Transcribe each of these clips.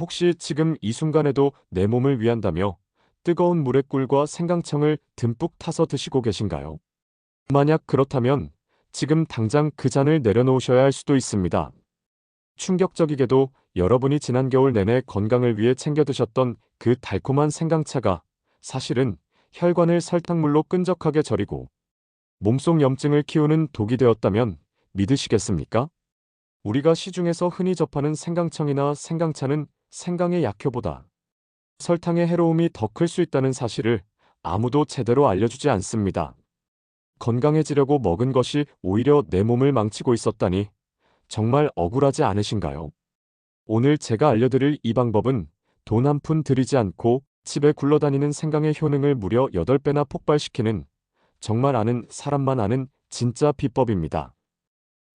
혹시 지금 이 순간에도 내 몸을 위한다며 뜨거운 물의 꿀과 생강청을 듬뿍 타서 드시고 계신가요? 만약 그렇다면 지금 당장 그 잔을 내려놓으셔야 할 수도 있습니다. 충격적이게도 여러분이 지난 겨울 내내 건강을 위해 챙겨 드셨던 그 달콤한 생강차가 사실은 혈관을 설탕물로 끈적하게 절이고 몸속 염증을 키우는 독이 되었다면 믿으시겠습니까? 우리가 시중에서 흔히 접하는 생강청이나 생강차는 생강의 약효보다 설탕의 해로움이 더 클 수 있다는 사실을 아무도 제대로 알려주지 않습니다. 건강해지려고 먹은 것이 오히려 내 몸을 망치고 있었다니 정말 억울하지 않으신가요? 오늘 제가 알려드릴 이 방법은 돈 한 푼 들이지 않고 집에 굴러다니는 생강의 효능을 무려 8배나 폭발시키는 정말 아는 사람만 아는 진짜 비법입니다.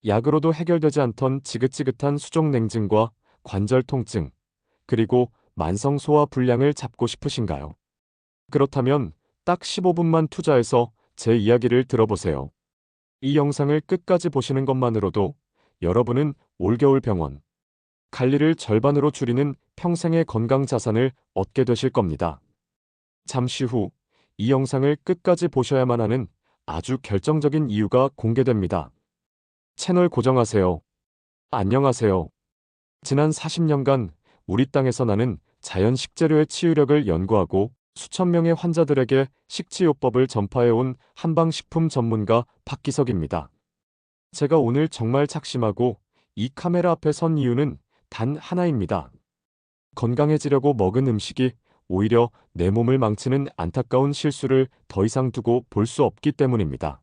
약으로도 해결되지 않던 지긋지긋한 수족 냉증과 관절 통증, 그리고 만성 소화 불량을 잡고 싶으신가요? 그렇다면 딱 15분만 투자해서 제 이야기를 들어보세요. 이 영상을 끝까지 보시는 것만으로도 여러분은 올겨울 병원 관리를 절반으로 줄이는 평생의 건강 자산을 얻게 되실 겁니다. 잠시 후 이 영상을 끝까지 보셔야만 하는 아주 결정적인 이유가 공개됩니다. 채널 고정하세요. 안녕하세요. 지난 40년간 우리 땅에서 나는 자연 식재료의 치유력을 연구하고 수천 명의 환자들에게 식치요법을 전파해온 한방식품 전문가 박기석입니다. 제가 오늘 정말 작심하고 이 카메라 앞에 선 이유는 단 하나입니다. 건강해지려고 먹은 음식이 오히려 내 몸을 망치는 안타까운 실수를 더 이상 두고 볼 수 없기 때문입니다.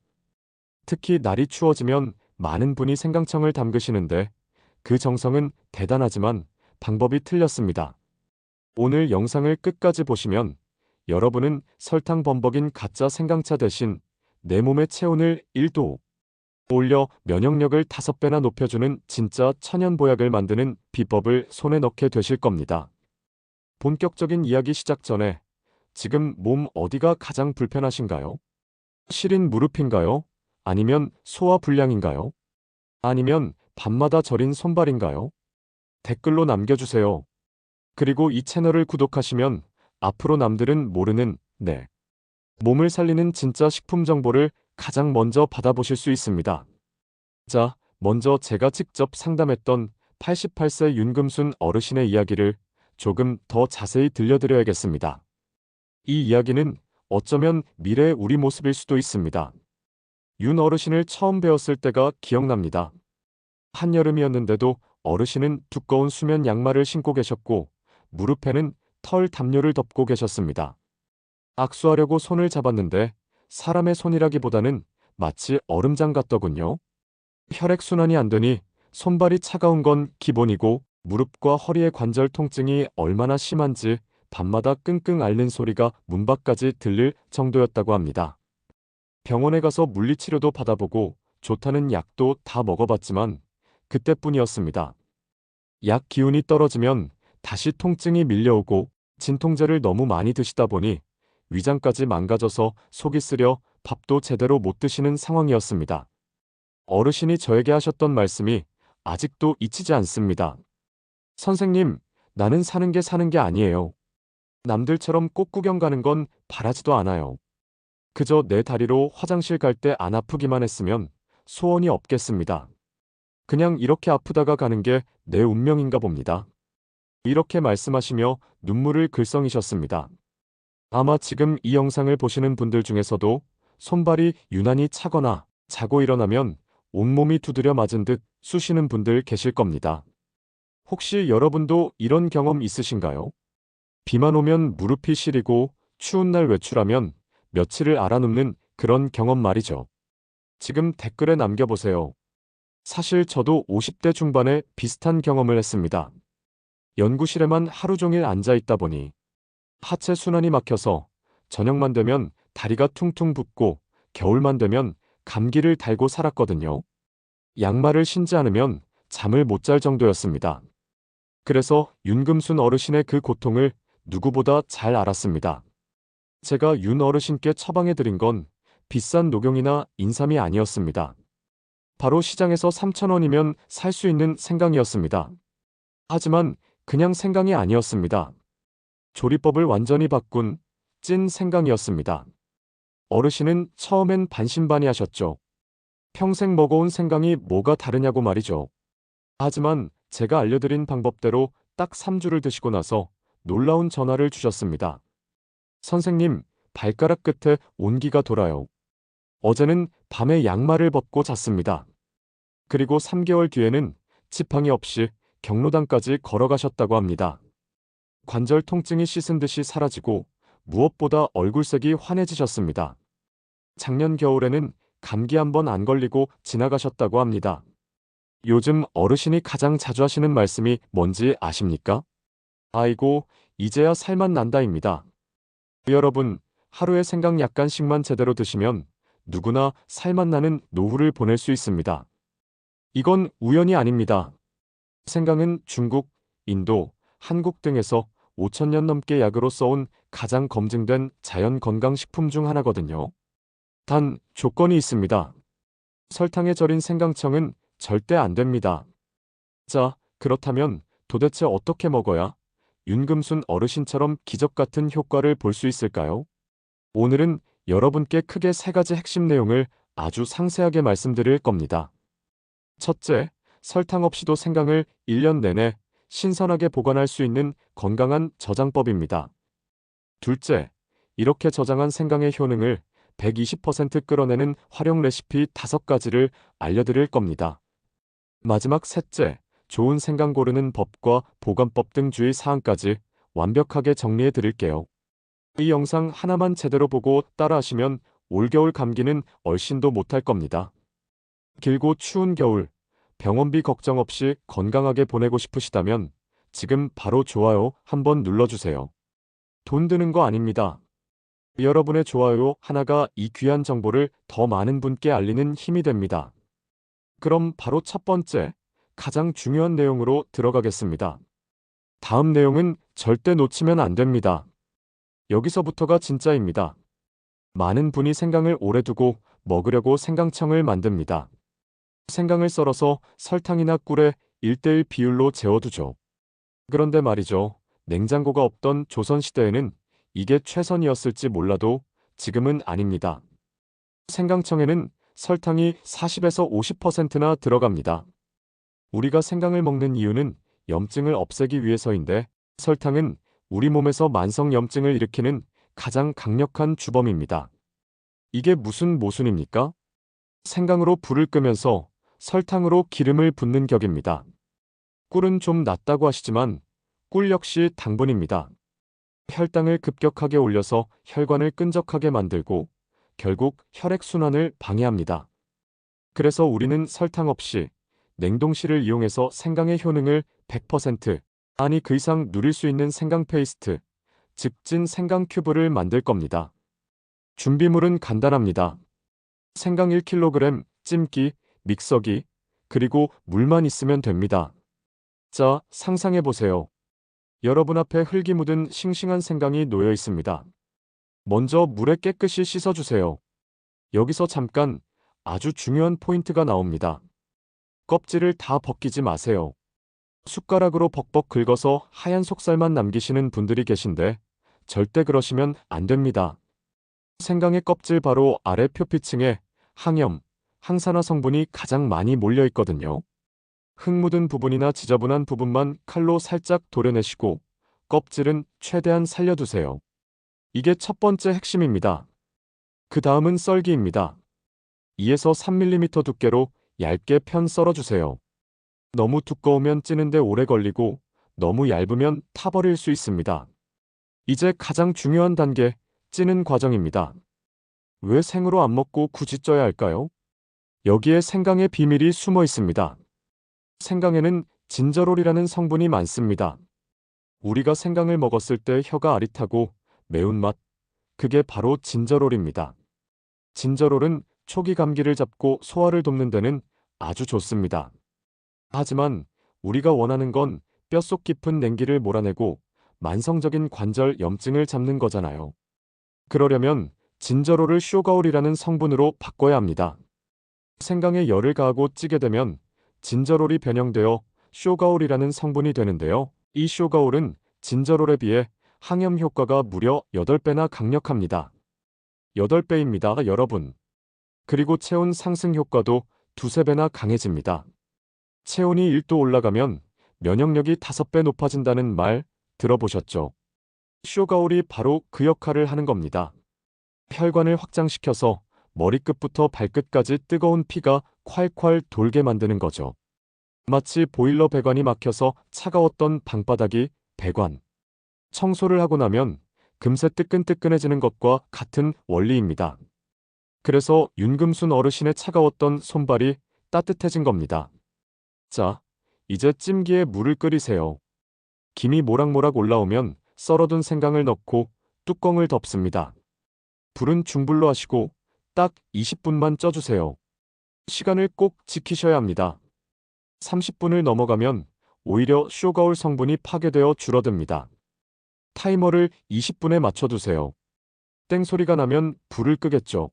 특히 날이 추워지면 많은 분이 생강청을 담그시는데 그 정성은 대단하지만 방법이 틀렸습니다. 오늘 영상을 끝까지 보시면 여러분은 설탕 범벅인 가짜 생강차 대신 내 몸의 체온을 1도 올려 면역력을 5배나 높여주는 진짜 천연 보약을 만드는 비법을 손에 넣게 되실 겁니다. 본격적인 이야기 시작 전에 지금 몸 어디가 가장 불편하신가요? 시린 무릎인가요? 아니면 소화 불량인가요? 아니면 밤마다 저린 손발인가요? 댓글로 남겨주세요. 그리고 이 채널을 구독하시면 앞으로 남들은 모르는 네 몸을 살리는 진짜 식품 정보를 가장 먼저 받아보실 수 있습니다. 자, 먼저 제가 직접 상담했던 88세 윤금순 어르신의 이야기를 조금 더 자세히 들려드려야겠습니다. 이 이야기는 어쩌면 미래의 우리 모습일 수도 있습니다. 윤 어르신을 처음 배웠을 때가 기억납니다. 한여름이었는데도 어르신은 두꺼운 수면 양말을 신고 계셨고 무릎에는 털 담요를 덮고 계셨습니다. 악수하려고 손을 잡았는데 사람의 손이라기보다는 마치 얼음장 같더군요. 혈액순환이 안 되니 손발이 차가운 건 기본이고 무릎과 허리의 관절 통증이 얼마나 심한지 밤마다 끙끙 앓는 소리가 문 밖까지 들릴 정도였다고 합니다. 병원에 가서 물리치료도 받아보고 좋다는 약도 다 먹어봤지만 그때뿐이었습니다. 약 기운이 떨어지면 다시 통증이 밀려오고 진통제를 너무 많이 드시다 보니 위장까지 망가져서 속이 쓰려 밥도 제대로 못 드시는 상황이었습니다. 어르신이 저에게 하셨던 말씀이 아직도 잊히지 않습니다. 선생님, 나는 사는 게 사는 게 아니에요. 남들처럼 꽃 구경 가는 건 바라지도 않아요. 그저 내 다리로 화장실 갈 때 안 아프기만 했으면 소원이 없겠습니다. 그냥 이렇게 아프다가 가는 게 내 운명인가 봅니다. 이렇게 말씀하시며 눈물을 글썽이셨습니다. 아마 지금 이 영상을 보시는 분들 중에서도 손발이 유난히 차거나 자고 일어나면 온몸이 두드려 맞은 듯 쑤시는 분들 계실 겁니다. 혹시 여러분도 이런 경험 있으신가요? 비만 오면 무릎이 시리고 추운 날 외출하면 며칠을 알아눕는 그런 경험 말이죠. 지금 댓글에 남겨보세요. 사실 저도 50대 중반에 비슷한 경험을 했습니다. 연구실에만 하루 종일 앉아 있다 보니 하체 순환이 막혀서 저녁만 되면 다리가 퉁퉁 붓고 겨울만 되면 감기를 달고 살았거든요. 양말을 신지 않으면 잠을 못 잘 정도였습니다. 그래서 윤금순 어르신의 그 고통을 누구보다 잘 알았습니다. 제가 윤 어르신께 처방해 드린 건 비싼 녹용이나 인삼이 아니었습니다. 바로 시장에서 3천원이면 살 수 있는 생강이었습니다. 하지만 그냥 생강이 아니었습니다. 조리법을 완전히 바꾼 찐 생강이었습니다. 어르신은 처음엔 반신반의하셨죠. 평생 먹어온 생강이 뭐가 다르냐고 말이죠. 하지만 제가 알려드린 방법대로 딱 3주를 드시고 나서 놀라운 전화를 주셨습니다. 선생님, 발가락 끝에 온기가 돌아요. 어제는 밤에 양말을 벗고 잤습니다. 그리고 3개월 뒤에는 지팡이 없이 경로당까지 걸어가셨다고 합니다. 관절 통증이 씻은 듯이 사라지고 무엇보다 얼굴색이 환해지셨습니다. 작년 겨울에는 감기 한 번 안 걸리고 지나가셨다고 합니다. 요즘 어르신이 가장 자주 하시는 말씀이 뭔지 아십니까? 아이고, 이제야 살맛 난다입니다. 여러분, 하루에 생강 약간씩만 제대로 드시면 누구나 살맛 나는 노후를 보낼 수 있습니다. 이건 우연이 아닙니다. 생강은 중국, 인도, 한국 등에서 5천년 넘게 약으로 써온 가장 검증된 자연 건강식품 중 하나거든요. 단, 조건이 있습니다. 설탕에 절인 생강청은 절대 안 됩니다. 자, 그렇다면 도대체 어떻게 먹어야 윤금순 어르신처럼 기적 같은 효과를 볼 수 있을까요? 오늘은 여러분께 크게 세 가지 핵심 내용을 아주 상세하게 말씀드릴 겁니다. 첫째, 설탕 없이도 생강을 1년 내내 신선하게 보관할 수 있는 건강한 저장법입니다. 둘째, 이렇게 저장한 생강의 효능을 120% 끌어내는 활용 레시피 5가지를 알려드릴 겁니다. 마지막 셋째, 좋은 생강 고르는 법과 보관법 등 주의 사항까지 완벽하게 정리해 드릴게요. 이 영상 하나만 제대로 보고 따라하시면 올겨울 감기는 얼씬도 못할 겁니다. 길고 추운 겨울, 병원비 걱정 없이 건강하게 보내고 싶으시다면 지금 바로 좋아요 한번 눌러주세요. 돈 드는 거 아닙니다. 여러분의 좋아요 하나가 이 귀한 정보를 더 많은 분께 알리는 힘이 됩니다. 그럼 바로 첫 번째, 가장 중요한 내용으로 들어가겠습니다. 다음 내용은 절대 놓치면 안 됩니다. 여기서부터가 진짜입니다. 많은 분이 생강을 오래 두고 먹으려고 생강청을 만듭니다. 생강을 썰어서 설탕이나 꿀에 1대1 비율로 재워두죠. 그런데 말이죠. 냉장고가 없던 조선시대에는 이게 최선이었을지 몰라도 지금은 아닙니다. 생강청에는 설탕이 40에서 50%나 들어갑니다. 우리가 생강을 먹는 이유는 염증을 없애기 위해서인데 설탕은 우리 몸에서 만성 염증을 일으키는 가장 강력한 주범입니다. 이게 무슨 모순입니까? 생강으로 불을 끄면서 설탕으로 기름을 붓는 격입니다. 꿀은 좀 낫다고 하시지만 꿀 역시 당분입니다. 혈당을 급격하게 올려서 혈관을 끈적하게 만들고 결국 혈액순환을 방해합니다. 그래서 우리는 설탕 없이 냉동실을 이용해서 생강의 효능을 100% 아니 그 이상 누릴 수 있는 생강 페이스트, 즉 찐 생강 큐브를 만들 겁니다. 준비물은 간단합니다. 생강 1kg, 찜기, 믹서기, 그리고 물만 있으면 됩니다. 자, 상상해 보세요. 여러분 앞에 흙이 묻은 싱싱한 생강이 놓여 있습니다. 먼저 물에 깨끗이 씻어주세요. 여기서 잠깐 아주 중요한 포인트가 나옵니다. 껍질을 다 벗기지 마세요. 숟가락으로 벅벅 긁어서 하얀 속살만 남기시는 분들이 계신데 절대 그러시면 안 됩니다. 생강의 껍질 바로 아래 표피층에 항염, 항산화 성분이 가장 많이 몰려 있거든요. 흙 묻은 부분이나 지저분한 부분만 칼로 살짝 도려내시고 껍질은 최대한 살려두세요. 이게 첫 번째 핵심입니다. 그 다음은 썰기입니다. 2에서 3mm 두께로 얇게 편 썰어주세요. 너무 두꺼우면 찌는데 오래 걸리고 너무 얇으면 타버릴 수 있습니다. 이제 가장 중요한 단계, 찌는 과정입니다. 왜 생으로 안 먹고 굳이 쪄야 할까요? 여기에 생강의 비밀이 숨어 있습니다. 생강에는 진저롤이라는 성분이 많습니다. 우리가 생강을 먹었을 때 혀가 아릿하고 매운맛, 그게 바로 진저롤입니다. 진저롤은 초기 감기를 잡고 소화를 돕는 데는 아주 좋습니다. 하지만 우리가 원하는 건 뼛속 깊은 냉기를 몰아내고 만성적인 관절 염증을 잡는 거잖아요. 그러려면 진저롤을 쇼가올이라는 성분으로 바꿔야 합니다. 생강에 열을 가하고 찌게 되면 진저롤이 변형되어 쇼가올이라는 성분이 되는데요. 이 쇼가올은 진저롤에 비해 항염 효과가 무려 8배나 강력합니다. 8배입니다, 여러분. 그리고 체온 상승 효과도 두세 배나 강해집니다. 체온이 1도 올라가면 면역력이 5배 높아진다는 말 들어보셨죠? 쇼가올이 바로 그 역할을 하는 겁니다. 혈관을 확장시켜서 머리끝부터 발끝까지 뜨거운 피가 콸콸 돌게 만드는 거죠. 마치 보일러 배관이 막혀서 차가웠던 방바닥이 배관. 청소를 하고 나면 금세 뜨끈뜨끈해지는 것과 같은 원리입니다. 그래서 윤금순 어르신의 차가웠던 손발이 따뜻해진 겁니다. 자, 이제 찜기에 물을 끓이세요. 김이 모락모락 올라오면 썰어둔 생강을 넣고 뚜껑을 덮습니다. 불은 중불로 하시고 딱 20분만 쪄주세요. 시간을 꼭 지키셔야 합니다. 30분을 넘어가면 오히려 쇼가올 성분이 파괴되어 줄어듭니다. 타이머를 20분에 맞춰두세요. 땡소리가 나면 불을 끄겠죠.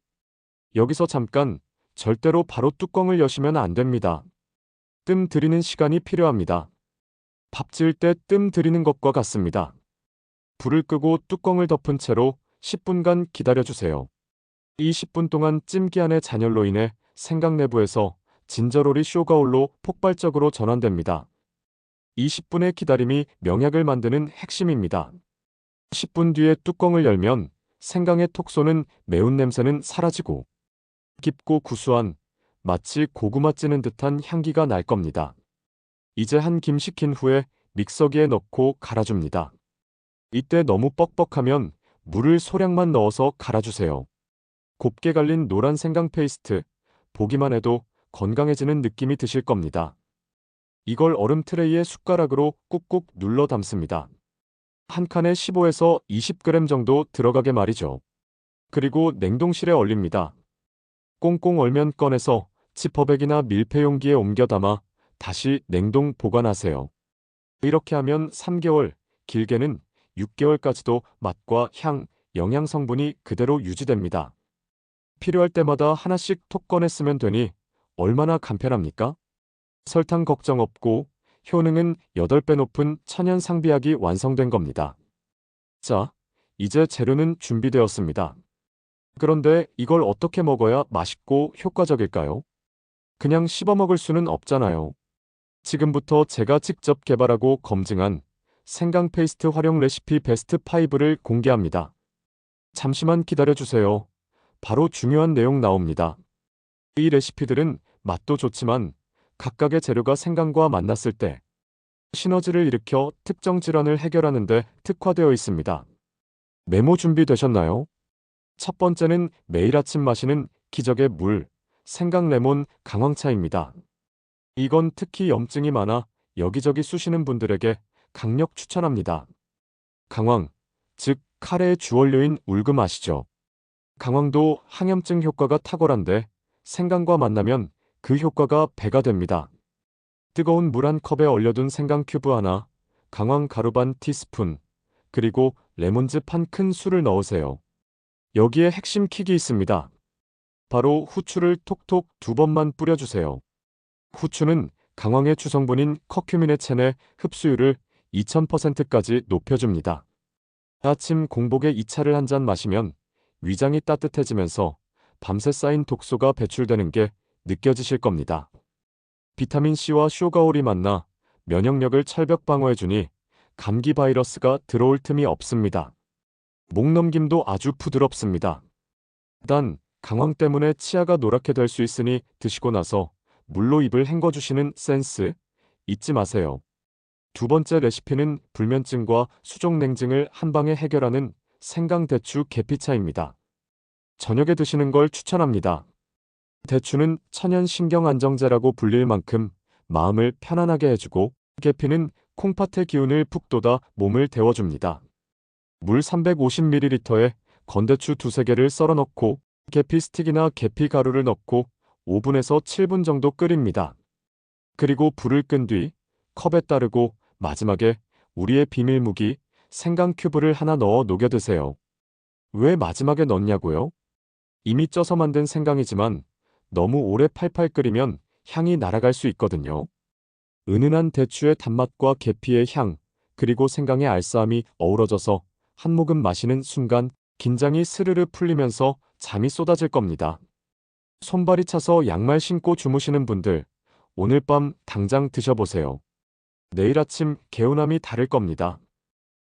여기서 잠깐 절대로 바로 뚜껑을 여시면 안 됩니다. 뜸 들이는 시간이 필요합니다. 밥 지을 때 뜸 들이는 것과 같습니다. 불을 끄고 뚜껑을 덮은 채로 10분간 기다려주세요. 이 10분 동안 찜기 안의 잔열로 인해 생각 내부에서 진저롤이 쇼가올로 폭발적으로 전환됩니다. 20분의 기다림이 명약을 만드는 핵심입니다. 10분 뒤에 뚜껑을 열면 생강의 톡 쏘는 매운 냄새는 사라지고 깊고 구수한 마치 고구마 찌는 듯한 향기가 날 겁니다. 이제 한 김 식힌 후에 믹서기에 넣고 갈아줍니다. 이때 너무 뻑뻑하면 물을 소량만 넣어서 갈아주세요. 곱게 갈린 노란 생강 페이스트, 보기만 해도 건강해지는 느낌이 드실 겁니다. 이걸 얼음 트레이에 숟가락으로 꾹꾹 눌러 담습니다. 한 칸에 15에서 20g 정도 들어가게 말이죠. 그리고 냉동실에 얼립니다. 꽁꽁 얼면 꺼내서 지퍼백이나 밀폐 용기에 옮겨 담아 다시 냉동 보관하세요. 이렇게 하면 3개월, 길게는 6개월까지도 맛과 향, 영양 성분이 그대로 유지됩니다. 필요할 때마다 하나씩 톡 꺼내 쓰면 되니 얼마나 간편합니까? 설탕 걱정 없고 효능은 8배 높은 천연 상비약이 완성된 겁니다. 자, 이제 재료는 준비되었습니다. 그런데 이걸 어떻게 먹어야 맛있고 효과적일까요? 그냥 씹어 먹을 수는 없잖아요. 지금부터 제가 직접 개발하고 검증한 생강 페이스트 활용 레시피 베스트 5를 공개합니다. 잠시만 기다려주세요. 바로 중요한 내용 나옵니다. 이 레시피들은 맛도 좋지만 각각의 재료가 생강과 만났을 때 시너지를 일으켜 특정 질환을 해결하는 데 특화되어 있습니다. 메모 준비되셨나요? 첫 번째는 매일 아침 마시는 기적의 물, 생강 레몬 강황차입니다. 이건 특히 염증이 많아 여기저기 쑤시는 분들에게 강력 추천합니다. 강황, 즉 카레의 주원료인 울금 아시죠? 강황도 항염증 효과가 탁월한데 생강과 만나면 그 효과가 배가 됩니다. 뜨거운 물 한 컵에 얼려둔 생강 큐브 하나, 강황 가루 반 티스푼, 그리고 레몬즙 한 큰 술을 넣으세요. 여기에 핵심 킥이 있습니다. 바로 후추를 톡톡 두 번만 뿌려주세요. 후추는 강황의 주성분인 커큐민의 체내 흡수율을 2000%까지 높여줍니다. 아침 공복에 이 차를 한 잔 마시면 위장이 따뜻해지면서 밤새 쌓인 독소가 배출되는 게 느껴지실 겁니다. 비타민C와 쇼가올이 만나 면역력을 철벽 방어해주니 감기 바이러스가 들어올 틈이 없습니다. 목넘김도 아주 부드럽습니다. 단, 강황 때문에 치아가 노랗게 될 수 있으니 드시고 나서 물로 입을 헹궈주시는 센스 잊지 마세요. 두 번째 레시피는 불면증과 수족냉증을 한 방에 해결하는 생강 대추 계피차입니다. 저녁에 드시는 걸 추천합니다. 대추는 천연 신경안정제라고 불릴 만큼 마음을 편안하게 해주고 계피는 콩팥의 기운을 푹 돋아 몸을 데워줍니다. 물 350ml에 건대추 두세 개를 썰어 넣고 계피 스틱이나 계피 가루를 넣고 5분에서 7분 정도 끓입니다. 그리고 불을 끈 뒤 컵에 따르고 마지막에 우리의 비밀 무기 생강 큐브를 하나 넣어 녹여 드세요. 왜 마지막에 넣냐고요? 이미 쪄서 만든 생강이지만 너무 오래 팔팔 끓이면 향이 날아갈 수 있거든요. 은은한 대추의 단맛과 계피의 향, 그리고 생강의 알싸함이 어우러져서 한 모금 마시는 순간 긴장이 스르르 풀리면서 잠이 쏟아질 겁니다. 손발이 차서 양말 신고 주무시는 분들, 오늘 밤 당장 드셔보세요. 내일 아침 개운함이 다를 겁니다.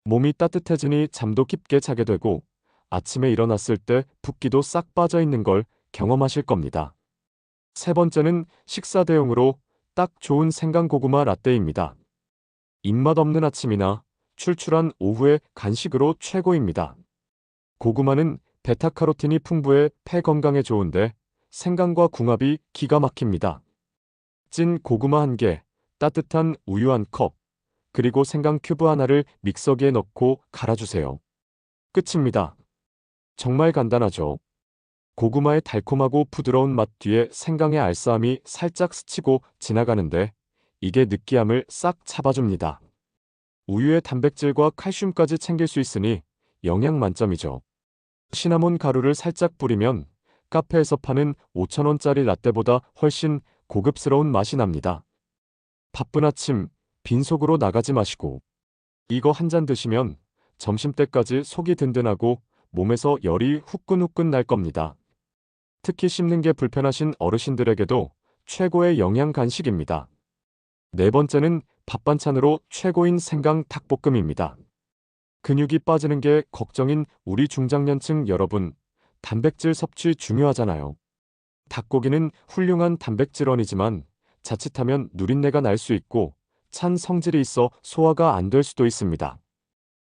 몸이 따뜻해지니 잠도 깊게 자게 되고 아침에 일어났을 때 붓기도 싹 빠져 있는 걸 경험하실 겁니다. 세 번째는 식사 대용으로 딱 좋은 생강고구마 라떼입니다. 입맛 없는 아침이나 출출한 오후의 간식으로 최고입니다. 고구마는 베타카로틴이 풍부해 폐 건강에 좋은데 생강과 궁합이 기가 막힙니다. 찐 고구마 한 개, 따뜻한 우유 한 컵, 그리고 생강 큐브 하나를 믹서기에 넣고 갈아주세요. 끝입니다. 정말 간단하죠. 고구마의 달콤하고 부드러운 맛 뒤에 생강의 알싸함이 살짝 스치고 지나가는데 이게 느끼함을 싹 잡아줍니다. 우유의 단백질과 칼슘까지 챙길 수 있으니 영양 만점이죠. 시나몬 가루를 살짝 뿌리면 카페에서 파는 5천원짜리 라떼보다 훨씬 고급스러운 맛이 납니다. 바쁜 아침 빈속으로 나가지 마시고 이거 한 잔 드시면 점심때까지 속이 든든하고 몸에서 열이 후끈후끈 날 겁니다. 특히 씹는 게 불편하신 어르신들에게도 최고의 영양 간식입니다. 네 번째는 밥 반찬으로 최고인 생강 닭볶음입니다. 근육이 빠지는 게 걱정인 우리 중장년층 여러분, 단백질 섭취 중요하잖아요. 닭고기는 훌륭한 단백질원이지만 자칫하면 누린내가 날 수 있고 찬 성질이 있어 소화가 안 될 수도 있습니다.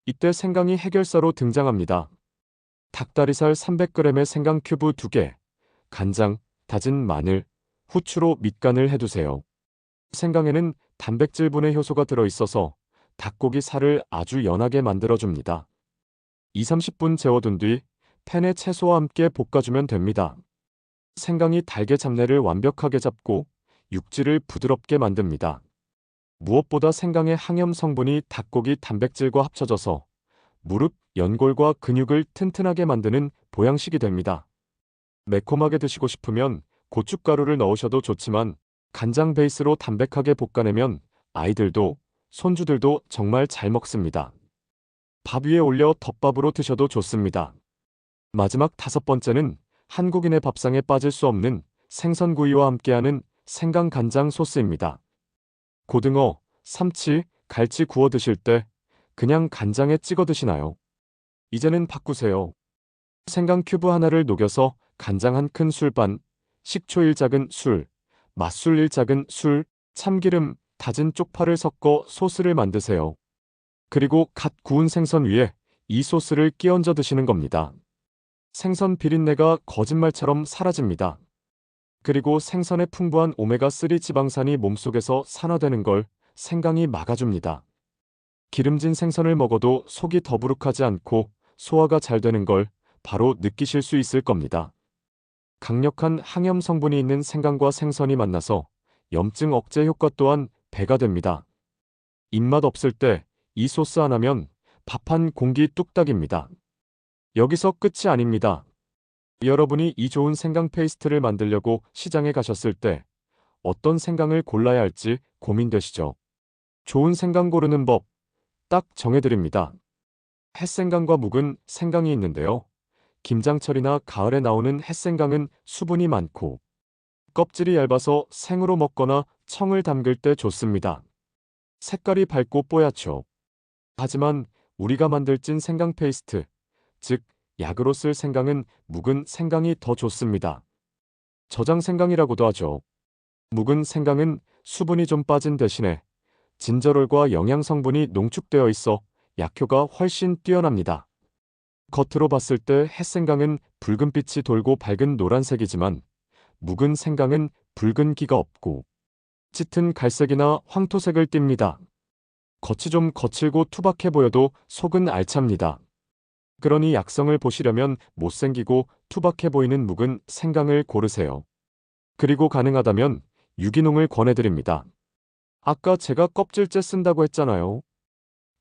이때 생강이 해결사로 등장합니다. 닭다리살 300g의 생강 큐브 2개, 간장, 다진 마늘, 후추로 밑간을 해두세요. 생강에는 단백질 분해 효소가 들어있어서 닭고기 살을 아주 연하게 만들어줍니다. 2-30분 재워둔 뒤 팬에 채소와 함께 볶아주면 됩니다. 생강이 달걀 잡내를 완벽하게 잡고 육질을 부드럽게 만듭니다. 무엇보다 생강의 항염 성분이 닭고기 단백질과 합쳐져서 무릎, 연골과 근육을 튼튼하게 만드는 보양식이 됩니다. 매콤하게 드시고 싶으면 고춧가루를 넣으셔도 좋지만 간장 베이스로 담백하게 볶아내면 아이들도 손주들도 정말 잘 먹습니다. 밥 위에 올려 덮밥으로 드셔도 좋습니다. 마지막 다섯 번째는 한국인의 밥상에 빠질 수 없는 생선구이와 함께하는 생강 간장 소스입니다. 고등어, 삼치, 갈치 구워 드실 때 그냥 간장에 찍어 드시나요? 이제는 바꾸세요. 생강 큐브 하나를 녹여서 간장 한 큰 술반, 식초 1작은 술, 맛술 1작은 술, 참기름, 다진 쪽파를 섞어 소스를 만드세요. 그리고 갓 구운 생선 위에 이 소스를 끼얹어 드시는 겁니다. 생선 비린내가 거짓말처럼 사라집니다. 그리고 생선의 풍부한 오메가3 지방산이 몸속에서 산화되는 걸 생강이 막아줍니다. 기름진 생선을 먹어도 속이 더부룩하지 않고 소화가 잘 되는 걸 바로 느끼실 수 있을 겁니다. 강력한 항염 성분이 있는 생강과 생선이 만나서 염증 억제 효과 또한 배가 됩니다. 입맛 없을 때 이 소스 하나면 밥 한 공기 뚝딱입니다. 여기서 끝이 아닙니다. 여러분이 이 좋은 생강 페이스트를 만들려고 시장에 가셨을 때 어떤 생강을 골라야 할지 고민되시죠? 좋은 생강 고르는 법 딱 정해드립니다. 햇생강과 묵은 생강이 있는데요. 김장철이나 가을에 나오는 햇생강은 수분이 많고 껍질이 얇아서 생으로 먹거나 청을 담글 때 좋습니다. 색깔이 밝고 뽀얗죠. 하지만 우리가 만들 찐 생강 페이스트, 즉 약으로 쓸 생강은 묵은 생강이 더 좋습니다. 저장 생강이라고도 하죠. 묵은 생강은 수분이 좀 빠진 대신에 진저롤과 영양 성분이 농축되어 있어 약효가 훨씬 뛰어납니다. 겉으로 봤을 때 햇생강은 붉은빛이 돌고 밝은 노란색이지만 묵은 생강은 붉은 기가 없고 짙은 갈색이나 황토색을 띱니다. 겉이 좀 거칠고 투박해 보여도 속은 알찹니다. 그러니 약성을 보시려면 못생기고 투박해 보이는 묵은 생강을 고르세요. 그리고 가능하다면 유기농을 권해드립니다. 아까 제가 껍질째 쓴다고 했잖아요.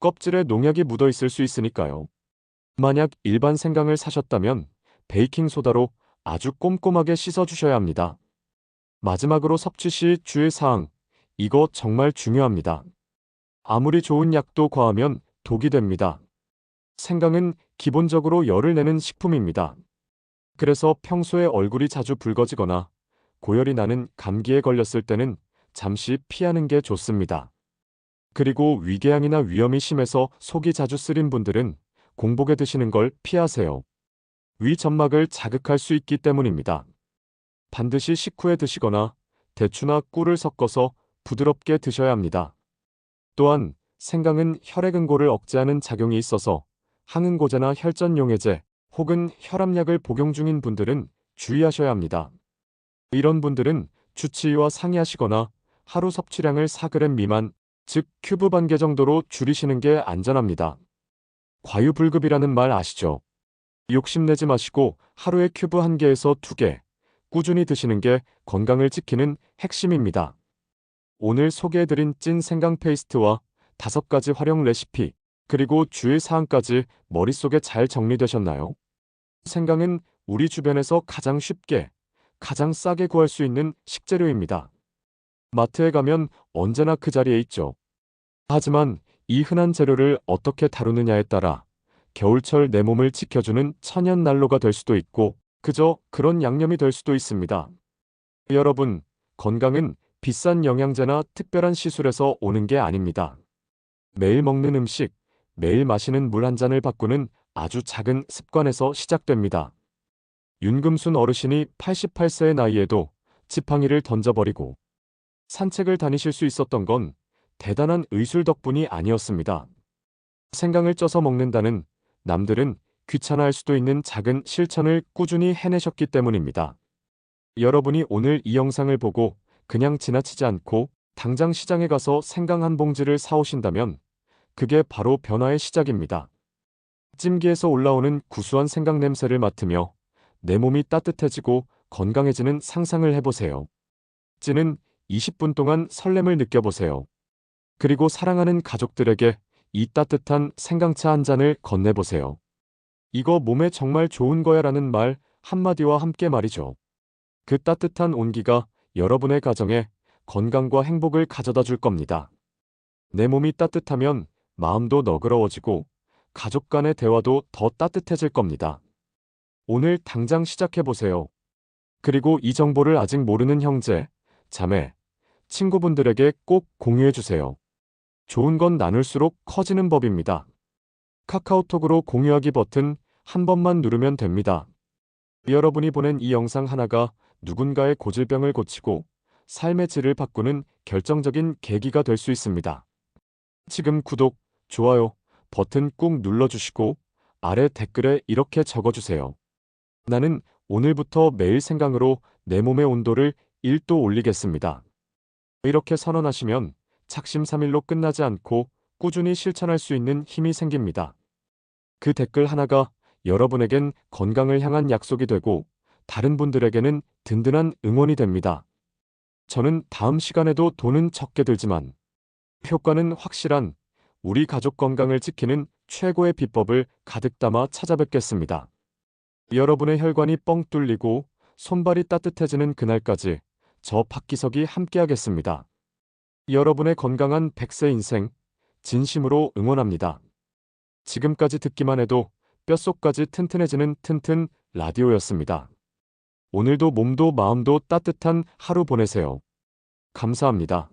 껍질에 농약이 묻어 있을 수 있으니까요. 만약 일반 생강을 사셨다면 베이킹소다로 아주 꼼꼼하게 씻어주셔야 합니다. 마지막으로 섭취 시 주의사항. 이거 정말 중요합니다. 아무리 좋은 약도 과하면 독이 됩니다. 생강은 기본적으로 열을 내는 식품입니다. 그래서 평소에 얼굴이 자주 붉어지거나 고열이 나는 감기에 걸렸을 때는 잠시 피하는 게 좋습니다. 그리고 위궤양이나 위염이 심해서 속이 자주 쓰린 분들은 공복에 드시는 걸 피하세요. 위 점막을 자극할 수 있기 때문입니다. 반드시 식후에 드시거나 대추나 꿀을 섞어서 부드럽게 드셔야 합니다. 또한 생강은 혈액응고를 억제하는 작용이 있어서 항응고제나 혈전용해제 혹은 혈압약을 복용 중인 분들은 주의하셔야 합니다. 이런 분들은 주치의와 상의하시거나 하루 섭취량을 4g 미만, 즉 큐브 반 개 정도로 줄이시는 게 안전합니다. 과유불급이라는 말 아시죠? 욕심내지 마시고 하루에 큐브 1개에서 2개 꾸준히 드시는 게 건강을 지키는 핵심입니다. 오늘 소개해드린 찐 생강 페이스트와 다섯 가지 활용 레시피, 그리고 주의 사항까지 머릿속에 잘 정리되셨나요? 생강은 우리 주변에서 가장 쉽게, 가장 싸게 구할 수 있는 식재료입니다. 마트에 가면 언제나 그 자리에 있죠. 하지만 이 흔한 재료를 어떻게 다루느냐에 따라 겨울철 내 몸을 지켜주는 천연 난로가 될 수도 있고 그저 그런 양념이 될 수도 있습니다. 여러분, 건강은 비싼 영양제나 특별한 시술에서 오는 게 아닙니다. 매일 먹는 음식, 매일 마시는 물 한 잔을 바꾸는 아주 작은 습관에서 시작됩니다. 윤금순 어르신이 88세의 나이에도 지팡이를 던져버리고 산책을 다니실 수 있었던 건 대단한 의술 덕분이 아니었습니다. 생강을 쪄서 먹는다는 남들은 귀찮아할 수도 있는 작은 실천을 꾸준히 해내셨기 때문입니다. 여러분이 오늘 이 영상을 보고 그냥 지나치지 않고 당장 시장에 가서 생강 한 봉지를 사오신다면 그게 바로 변화의 시작입니다. 찜기에서 올라오는 구수한 생강 냄새를 맡으며 내 몸이 따뜻해지고 건강해지는 상상을 해보세요. 찌는 20분 동안 설렘을 느껴보세요. 그리고 사랑하는 가족들에게 이 따뜻한 생강차 한 잔을 건네보세요. 이거 몸에 정말 좋은 거야 라는 말 한마디와 함께 말이죠. 그 따뜻한 온기가 여러분의 가정에 건강과 행복을 가져다 줄 겁니다. 내 몸이 따뜻하면 마음도 너그러워지고 가족 간의 대화도 더 따뜻해질 겁니다. 오늘 당장 시작해보세요. 그리고 이 정보를 아직 모르는 형제, 자매, 친구분들에게 꼭 공유해주세요. 좋은 건 나눌수록 커지는 법입니다. 카카오톡으로 공유하기 버튼 한 번만 누르면 됩니다. 여러분이 보낸 이 영상 하나가 누군가의 고질병을 고치고 삶의 질을 바꾸는 결정적인 계기가 될 수 있습니다. 지금 구독, 좋아요 버튼 꾹 눌러주시고 아래 댓글에 이렇게 적어주세요. 나는 오늘부터 매일 생강으로 내 몸의 온도를 1도 올리겠습니다. 이렇게 선언하시면 착심삼일로 끝나지 않고 꾸준히 실천할 수 있는 힘이 생깁니다. 그 댓글 하나가 여러분에겐 건강을 향한 약속이 되고 다른 분들에게는 든든한 응원이 됩니다. 저는 다음 시간에도 돈은 적게 들지만 효과는 확실한 우리 가족 건강을 지키는 최고의 비법을 가득 담아 찾아뵙겠습니다. 여러분의 혈관이 뻥 뚫리고 손발이 따뜻해지는 그날까지 저 박기석이 함께하겠습니다. 여러분의 건강한 100세 인생 진심으로 응원합니다. 지금까지 듣기만 해도 뼛속까지 튼튼해지는 튼튼 라디오였습니다. 오늘도 몸도 마음도 따뜻한 하루 보내세요. 감사합니다.